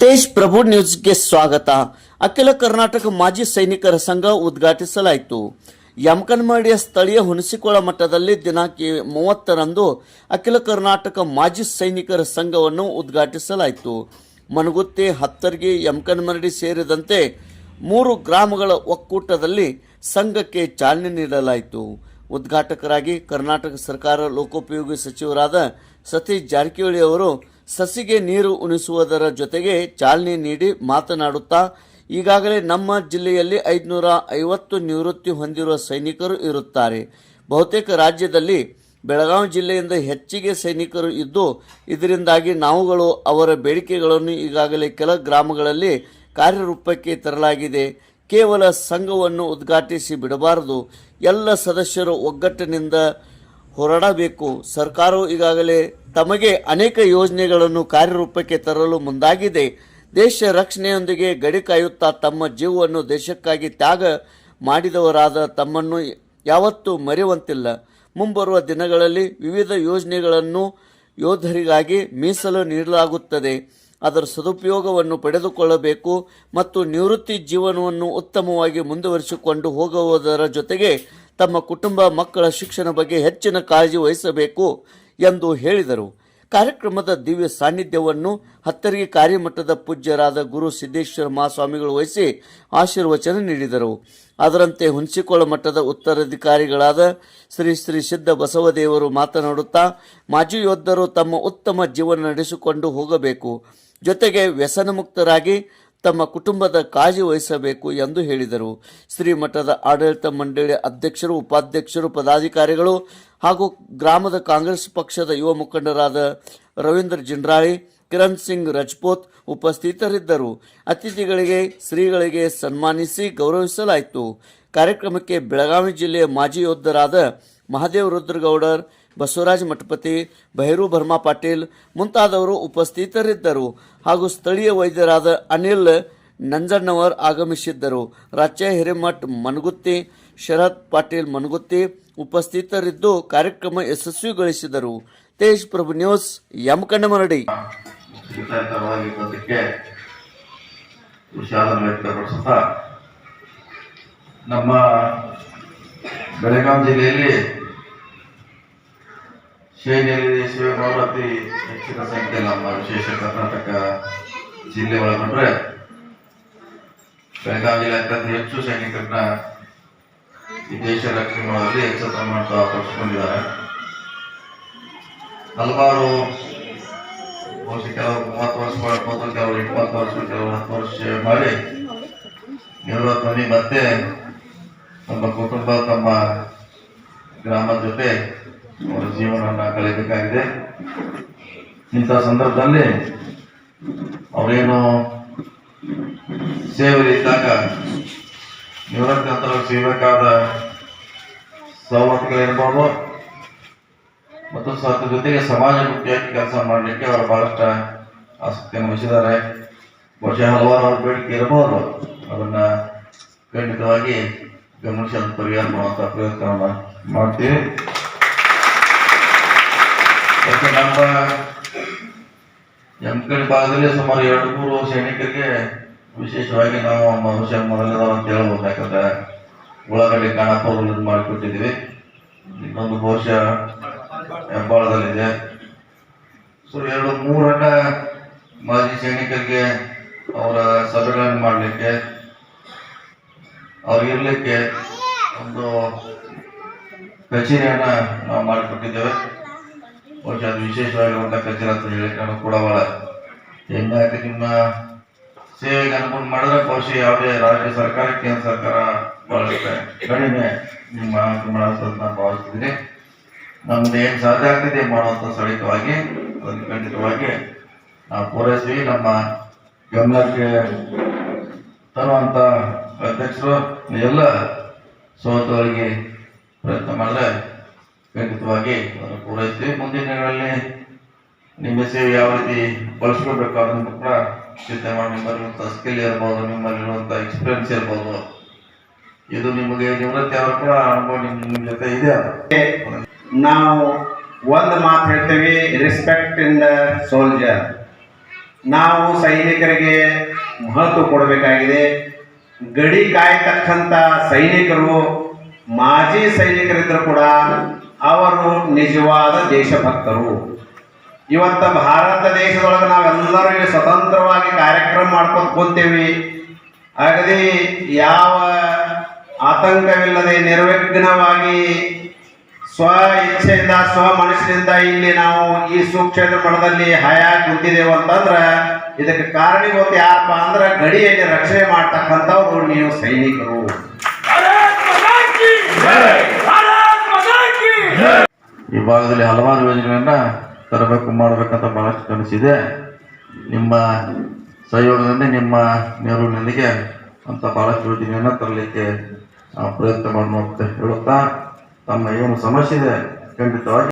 ತೇಜ್ ಪ್ರಭು ನ್ಯೂಸ್ಗೆ ಸ್ವಾಗತ. ಅಖಿಲ ಕರ್ನಾಟಕ ಮಾಜಿ ಸೈನಿಕರ ಸಂಘ ಉದ್ಘಾಟಿಸಲಾಯಿತು. ಯಮಕನ್ಮಾಡಿಯ ಸ್ಥಳೀಯ ಹುಣಸಿಕೋಳ ಮಟ್ಟದಲ್ಲಿ ದಿನಾಂಕ ಮೂವತ್ತರಂದು ಅಖಿಲ ಕರ್ನಾಟಕ ಮಾಜಿ ಸೈನಿಕರ ಸಂಘವನ್ನು ಉದ್ಘಾಟಿಸಲಾಯಿತು. ಮನಗುತ್ತಿ ಹತ್ತರ್ಗಿ ಯಮಕನ್ಮರಡಿ ಸೇರಿದಂತೆ ಮೂರು ಗ್ರಾಮಗಳ ಒಕ್ಕೂಟದಲ್ಲಿ ಸಂಘಕ್ಕೆ ಚಾಲನೆ ನೀಡಲಾಯಿತು. ಉದ್ಘಾಟಕರಾಗಿ ಕರ್ನಾಟಕ ಸರ್ಕಾರ ಲೋಕೋಪಯೋಗಿ ಸಚಿವರಾದ ಸತೀಶ್ ಜಾರಕಿಹೊಳಿ ಅವರು ಸಸಿಗೆ ನೀರು ಉಣಿಸುವುದರ ಜೊತೆಗೆ ಚಾಲನೆ ನೀಡಿ ಮಾತನಾಡುತ್ತಾ, ಈಗಾಗಲೇ ನಮ್ಮ ಜಿಲ್ಲೆಯಲ್ಲಿ ಐದುನೂರ ಐವತ್ತು ನಿವೃತ್ತಿ ಹೊಂದಿರುವ ಸೈನಿಕರು ಇರುತ್ತಾರೆ. ಬಹುತೇಕ ರಾಜ್ಯದಲ್ಲಿ ಬೆಳಗಾವಿ ಜಿಲ್ಲೆಯಿಂದ ಹೆಚ್ಚಿಗೆ ಸೈನಿಕರು ಇದ್ದು, ಇದರಿಂದಾಗಿ ನಾವುಗಳು ಅವರ ಬೇಡಿಕೆಗಳನ್ನು ಈಗಾಗಲೇ ಕೆಲ ಗ್ರಾಮಗಳಲ್ಲಿ ಕಾರ್ಯರೂಪಕ್ಕೆ ತರಲಾಗಿದೆ. ಕೇವಲ ಸಂಘವನ್ನು ಉದ್ಘಾಟಿಸಿ ಬಿಡಬಾರದು. ಎಲ್ಲ ಸದಸ್ಯರು ಒಗ್ಗಟ್ಟಿನಿಂದ ಹೋರಾಡಬೇಕು. ಸರ್ಕಾರವು ಈಗಾಗಲೇ ತಮಗೆ ಅನೇಕ ಯೋಜನೆಗಳನ್ನು ಕಾರ್ಯರೂಪಕ್ಕೆ ತರಲು ಮುಂದಾಗಿದೆ. ದೇಶ ರಕ್ಷಣೆಯೊಂದಿಗೆ ಗಡಿ ಕಾಯುತ್ತಾ ತಮ್ಮ ಜೀವವನ್ನು ದೇಶಕ್ಕಾಗಿ ತ್ಯಾಗ ಮಾಡಿದವರಾದ ತಮ್ಮನ್ನು ಯಾವತ್ತೂ ಮರೆಯುವಂತಿಲ್ಲ ಮುಂಬರುವ ದಿನಗಳಲ್ಲಿ ವಿವಿಧ ಯೋಜನೆಗಳನ್ನು ಯೋಧರಿಗಾಗಿ ಮೀಸಲು ನೀಡಲಾಗುತ್ತದೆ. ಅದರ ಸದುಪಯೋಗವನ್ನು ಪಡೆದುಕೊಳ್ಳಬೇಕು ಮತ್ತು ನಿವೃತ್ತಿ ಜೀವನವನ್ನು ಉತ್ತಮವಾಗಿ ಮುಂದುವರಿಸಿಕೊಂಡು ಹೋಗುವುದರ ಜೊತೆಗೆ ತಮ್ಮ ಕುಟುಂಬ ಮಕ್ಕಳ ಶಿಕ್ಷಣ ಬಗ್ಗೆ ಹೆಚ್ಚಿನ ಕಾಳಜಿ ವಹಿಸಬೇಕು. ಎಂದು ಹೇಳಿದರು. ಕಾರ್ಯಕ್ರಮದ ದಿವ್ಯ ಸಾನ್ನಿಧ್ಯವನ್ನು ಹತ್ತರಿಗೆ ಕಾರ್ಯಮಠದ ಪೂಜ್ಯರಾದ ಗುರು ಸಿದ್ದೇಶ್ವರ ಮಹಾಸ್ವಾಮಿಗಳು ವಹಿಸಿ ಆಶೀರ್ವಚನ ನೀಡಿದರು. ಅದರಂತೆ ಹುಣಸಿಕೋಳ ಮಠದ ಉತ್ತರಾಧಿಕಾರಿಗಳಾದ ಶ್ರೀ ಶ್ರೀ ಸಿದ್ಧ ಬಸವದೇವರು ಮಾತನಾಡುತ್ತಾ, ಮಾಜಿ ಯೋಧರು ತಮ್ಮ ಉತ್ತಮ ಜೀವನ ನಡೆಸಿಕೊಂಡು ಹೋಗಬೇಕು. ಜೊತೆಗೆ ವ್ಯಸನಮುಕ್ತರಾಗಿ ತಮ್ಮ ಕುಟುಂಬದ ಕಾಳಜಿ ವಹಿಸಬೇಕು ಎಂದು ಹೇಳಿದರು. ಶ್ರೀಮಠದ ಆಡಳಿತ ಮಂಡಳಿ ಅಧ್ಯಕ್ಷರು, ಉಪಾಧ್ಯಕ್ಷರು, ಪದಾಧಿಕಾರಿಗಳು ಹಾಗೂ ಗ್ರಾಮದ ಕಾಂಗ್ರೆಸ್ ಪಕ್ಷದ ಯುವ ಮುಖಂಡರಾದ ರವೀಂದ್ರ ಜಿಂಡ್ರಾಳಿ, ಕಿರಣ್ ಸಿಂಗ್ ರಜಪೂತ್ ಉಪಸ್ಥಿತರಿದ್ದರು. ಅತಿಥಿಗಳಿಗೆ, ಶ್ರೀಗಳಿಗೆ ಸನ್ಮಾನಿಸಿ ಗೌರವಿಸಲಾಯಿತು. ಕಾರ್ಯಕ್ರಮಕ್ಕೆ ಬೆಳಗಾವಿ ಜಿಲ್ಲೆಯ ಮಾಜಿ ಯೋಧರಾದ ಮಹಾದೇವ್ ರುದ್ರಗೌಡರ್ ಬಸವರಾಜ ಮಠಪತಿ ಭೈರು ಭರ್ಮ ಪಾಟೀಲ್ ಮುಂತಾದವರು ಉಪಸ್ಥಿತರಿದ್ದರು ಹಾಗೂ ಸ್ಥಳೀಯ ವೈದ್ಯರಾದ ಅನಿಲ್ ನಂಜಣ್ಣವರ್ ಆಗಮಿಸಿದ್ದರು. ರಾಜ್ಯ ಹಿರೇಮಠ್ ಮನಗುತ್ತಿ, ಶರತ್ ಪಾಟೀಲ್ ಮನಗುತ್ತಿ ಉಪಸ್ಥಿತರಿದ್ದು ಕಾರ್ಯಕ್ರಮ ಯಶಸ್ವಿಗೊಳಿಸಿದರು. ತೇಜ್ ಪ್ರಭು ನ್ಯೂಸ್ ಯಮಕಣ್ಣ ಮರಡಿ ಬಂದಕ್ಕೆ ವಿಷಾದ ವ್ಯಕ್ತಪಡಿಸುತ್ತಾ ನಮ್ಮ ಬೆಳಗಾವಿ ಜಿಲ್ಲೆಯಲ್ಲಿ ಮಾಡುವ ಅತಿ ಹೆಚ್ಚಿನ ಸಂಖ್ಯೆ ನಮ್ಮ ವಿಶೇಷ ಕರ್ನಾಟಕ ಜಿಲ್ಲೆ ಒಳಗೊಂಡ್ರೆ ಬೆಳಗಾವಿ ಅತ್ಯಂತ ಹೆಚ್ಚು ಸೈನಿಕರನ್ನ ಈ ದೇಶ ರಕ್ಷಣೆ ಮಾಡುವಲ್ಲಿ ಹೆಚ್ಚು ಪ್ರಮಾಣದ ತೊಡಗಿಸಿಕೊಂಡಿದ್ದಾರೆ. ಹಲವಾರು ವರ್ಷ ಕೆಲವರು ಮೂವತ್ತು ವರ್ಷ ಮಾಡ್ಬೋದು ಕೆಲವರು ಇಪ್ಪತ್ತು ವರ್ಷ, ಕೆಲವರು ಹತ್ತು ವರ್ಷ ಮಾಡಿ ನಿವೃತ್ತ ಮತ್ತೆ ತಮ್ಮ ಕುಟುಂಬ, ತಮ್ಮ ಗ್ರಾಮದ ಜೊತೆ ಅವರ ಜೀವನವನ್ನು ಕಳೆಯಬೇಕಾಗಿದೆ. ಇಂಥ ಸಂದರ್ಭದಲ್ಲಿ ಅವರೇನು ಸೇವೆಯಲ್ಲಿ ಇದ್ದಾಗ ನಿವೃತ್ತಿ ನಂತರ ಸಿಗಬೇಕಾದ ಸವಲತ್ತುಗಳಿರ್ಬೋದು ಮತ್ತು ಅದ್ರ ಜೊತೆಗೆ ಸಮಾಜಮುಖಿಯಾಗಿ ಕೆಲಸ ಮಾಡಲಿಕ್ಕೆ ಅವರು ಬಹಳಷ್ಟು ಆಸಕ್ತಿಯನ್ನು ವಹಿಸಿದ್ದಾರೆ. ಬಹುಶಃ ಹಲವಾರು ಅವ್ರ ಬೇಡಿಕೆ ಇರಬಹುದು. ಅದನ್ನು ಖಂಡಿತವಾಗಿ ಗಮನಿಸಿ ಪರಿಹಾರ ಮಾಡುವಂಥ ಪ್ರಯತ್ನವನ್ನ ಮಾಡ್ತೀವಿ. ಮತ್ತು ನಮ್ಮ ಯಮಕಳಿ ಭಾಗದಲ್ಲಿ ಸುಮಾರು ಎರಡು ಮೂರು ಸೈನಿಕರಿಗೆ ವಿಶೇಷವಾಗಿ ನಾವು ಮನುಷ್ಯ ಮೊದಲನೇದವರು ಅಂತ ಹೇಳ್ಬೋದು. ಯಾಕಂದ್ರೆ ಉಳ್ಳಾಗಡ್ಡಿ ಕಾಣಪ್ಪ ಇದು ಮಾಡಿಕೊಟ್ಟಿದ್ದೀವಿ. ಇನ್ನೊಂದು ಬಹುಶಃ ಹೆಬ್ಬಾಳದಲ್ಲಿದೆ. ಸೊ ಎರಡು ಮೂರನ್ನ ಮಾಜಿ ಸೈನಿಕರಿಗೆ ಅವರ ಸಭೆಗಳನ್ನು ಮಾಡಲಿಕ್ಕೆ ಅವ್ರಿಗಿರಲಿಕ್ಕೆ ಒಂದು ಕಚೇರಿಯನ್ನ ನಾವು ಮಾಡಿಕೊಟ್ಟಿದ್ದೇವೆ. ಬಹುಶಃ ಅದು ವಿಶೇಷವಾಗಿರುವಂಥ ಕಚೇರಿ ಅಂತ ಹೇಳಿ ನಾನು ಕೂಡ ಬಹಳ ಆಯ್ತು ನಿಮ್ಮ ಸೇವೆಗೆ ಅನುಕೂಲ ಮಾಡಿದ್ರೆ ಬಹುಶಃ ಯಾವುದೇ ರಾಜ್ಯ ಸರ್ಕಾರ, ಕೇಂದ್ರ ಸರ್ಕಾರ ಬಹಳಷ್ಟು ಕಡಿಮೆ ನಿಮ್ಮ ಅಂತ ನಾನು ಭಾವಿಸ್ತಿದ್ದೀನಿ ನಮ್ದು ಏನು ಸಾಧ್ಯ ಆಗ್ತಿದೆ ಮಾಡುವಂಥ ಸ್ಥಳೀಯವಾಗಿ ಅದನ್ನು ಖಂಡಿತವಾಗಿ ನಾವು ಪೂರೈಸಿ ನಮ್ಮ ಗಮನಕ್ಕೆ ತರುವಂಥ ಅಧ್ಯಕ್ಷರು, ಎಲ್ಲ ಸೋತವರಿಗೆ ಪ್ರಯತ್ನ ಮಾಡಿದ್ರೆ ಅದನ್ನು ಪೂರೈಸ್ತೀವಿ ಮುಂದಿನ ದಿನಗಳಲ್ಲಿ ನಿಮ್ಮ ಸೇವೆ ಯಾವ ರೀತಿ ಬಳಸ್ಕೊಳ್ಬೇಕು ಅದನ್ನು ಕೂಡ ಚಿಂತೆ ಮಾಡಿ ನಿಮ್ಮಲ್ಲಿರುವಂಥ ಸ್ಕಿಲ್ ಇರ್ಬೋದು ನಿಮ್ಮಲ್ಲಿರುವಂಥ ಎಕ್ಸ್ಪೀರಿಯನ್ಸ್ ಇರ್ಬೋದು. ಇದು ನಿಮಗೆ ನಿವೃತ್ತಿ ಅವರು ಕೂಡ ಅನುಭವ ನಿಮ್ಮ ಜೊತೆ ಇದೆ ಅದು. ನಾವು ಒಂದು ಮಾತು ಹೇಳ್ತೇವೆ ರೆಸ್ಪೆಕ್ಟ್ ಇನ್ ದ ಸೋಲ್ಜರ್ ನಾವು ಸೈನಿಕರಿಗೆ ಮಹತ್ವ ಕೊಡಬೇಕಾಗಿದೆ. ಗಡಿ ಕಾಯತಕ್ಕಂಥ ಸೈನಿಕರು, ಮಾಜಿ ಸೈನಿಕರಿದ್ದರೂ ಕೂಡ ನಿಜವಾದ ದೇಶಭಕ್ತರು. ಇವತ್ತ ಭಾರತ ದೇಶದೊಳಗೆ ನಾವೆಲ್ಲರೂ ಇಲ್ಲಿ ಸ್ವತಂತ್ರವಾಗಿ ಕಾರ್ಯಕ್ರಮ ಮಾಡ್ಕೊಂಡು ಕೂತೇವಿ. ಅಗದಿ ಯಾವ ಆತಂಕವಿಲ್ಲದೆ ನಿರ್ವಿಘ್ನವಾಗಿ ಸ್ವ ಇಚ್ಛೆಯಿಂದ ಸ್ವ ಮನಸ್ಸಿನಿಂದ ಇಲ್ಲಿ ನಾವು ಈ ಸುಕ್ಷೇತ್ರ ಮಠದಲ್ಲಿ ಹಾಯಾಗಿ ಕುಂತಿದ್ದೇವೆ ಅಂತಂದ್ರೆ ಇದಕ್ಕೆ ಕಾರಣೀಭೂತ ಯಾರಪ್ಪ ಅಂದ್ರೆ ಗಡಿಯಲ್ಲಿ ರಕ್ಷಣೆ ಮಾಡ್ತಕ್ಕಂಥವ್ರು ನೀವು ಸೈನಿಕರು. ಈ ಭಾಗದಲ್ಲಿ ಹಲವಾರು ಯೋಜನೆಗಳನ್ನು ತರಬೇಕು, ಮಾಡಬೇಕಂತ ಬಹಳಷ್ಟು ಕನಸಿದೆ ನಿಮ್ಮ ಸಹಯೋಗದಿಂದ, ನಿಮ್ಮ ನೆರವಿನೊಂದಿಗೆ ಅಂತ ಬಹಳಷ್ಟು ಯೋಜನೆಯನ್ನ ತರಲಿಕ್ಕೆ ಪ್ರಯತ್ನ ಮಾಡುವಂತ ಹೇಳುತ್ತಾ, ತಮ್ಮ ಏನು ಸಮಸ್ಯೆ ಇದೆ ಖಂಡಿತವಾಗಿ